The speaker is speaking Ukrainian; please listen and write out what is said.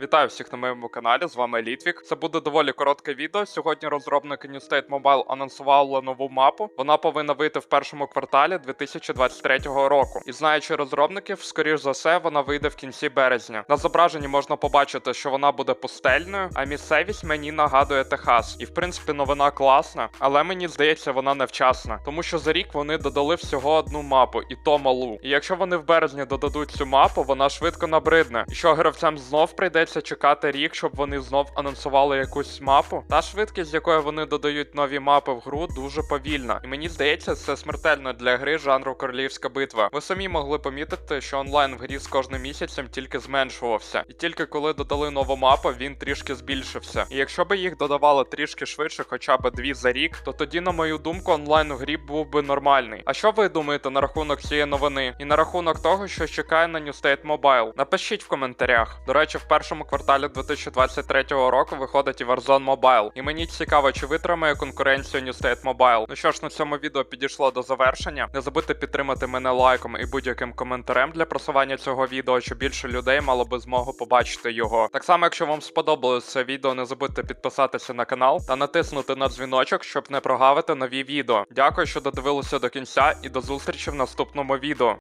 Вітаю всіх на моєму каналі. З вами Літвік. Це буде доволі коротке відео. Сьогодні розробники New State Mobile анонсували нову мапу. Вона повинна вийти в першому кварталі 2023 року. І знаючи розробників, скоріш за все, вона вийде в кінці березня. На зображенні можна побачити, що вона буде пустельною, а місцевість мені нагадує Техас. І в принципі новина класна, але мені здається, вона невчасна, тому що за рік вони додали всього одну мапу, і то малу. І якщо вони в березні додадуть цю мапу, вона швидко набридне. І що гравцям знов прийдеться чекати рік, щоб вони знов анонсували якусь мапу. Та швидкість, з якою вони додають нові мапи в гру, дуже повільна. І мені здається, це смертельно для гри жанру Королівська битва. Ви самі могли помітити, що онлайн в грі з кожним місяцем тільки зменшувався. І тільки коли додали нову мапу, він трішки збільшився. І якщо би їх додавали трішки швидше, хоча б дві за рік, то тоді, на мою думку, онлайн у грі був би нормальний. А що ви думаєте на рахунок цієї новини? І на рахунок того, що чекає на New State Mobile? Напишіть в коментарях. До речі, в першому кварталі 2023 року виходить і Warzone Mobile. І мені цікаво, чи витримає конкуренцію New State Mobile. Ну що ж, на цьому відео підійшло до завершення. Не забудьте підтримати мене лайком і будь-яким коментарем для просування цього відео, щоб більше людей мало би змогу побачити його. Так само, якщо вам сподобалось це відео, не забудьте підписатися на канал та натиснути на дзвіночок, щоб не прогавити нові відео. Дякую, що додивилися до кінця, і до зустрічі в наступному відео.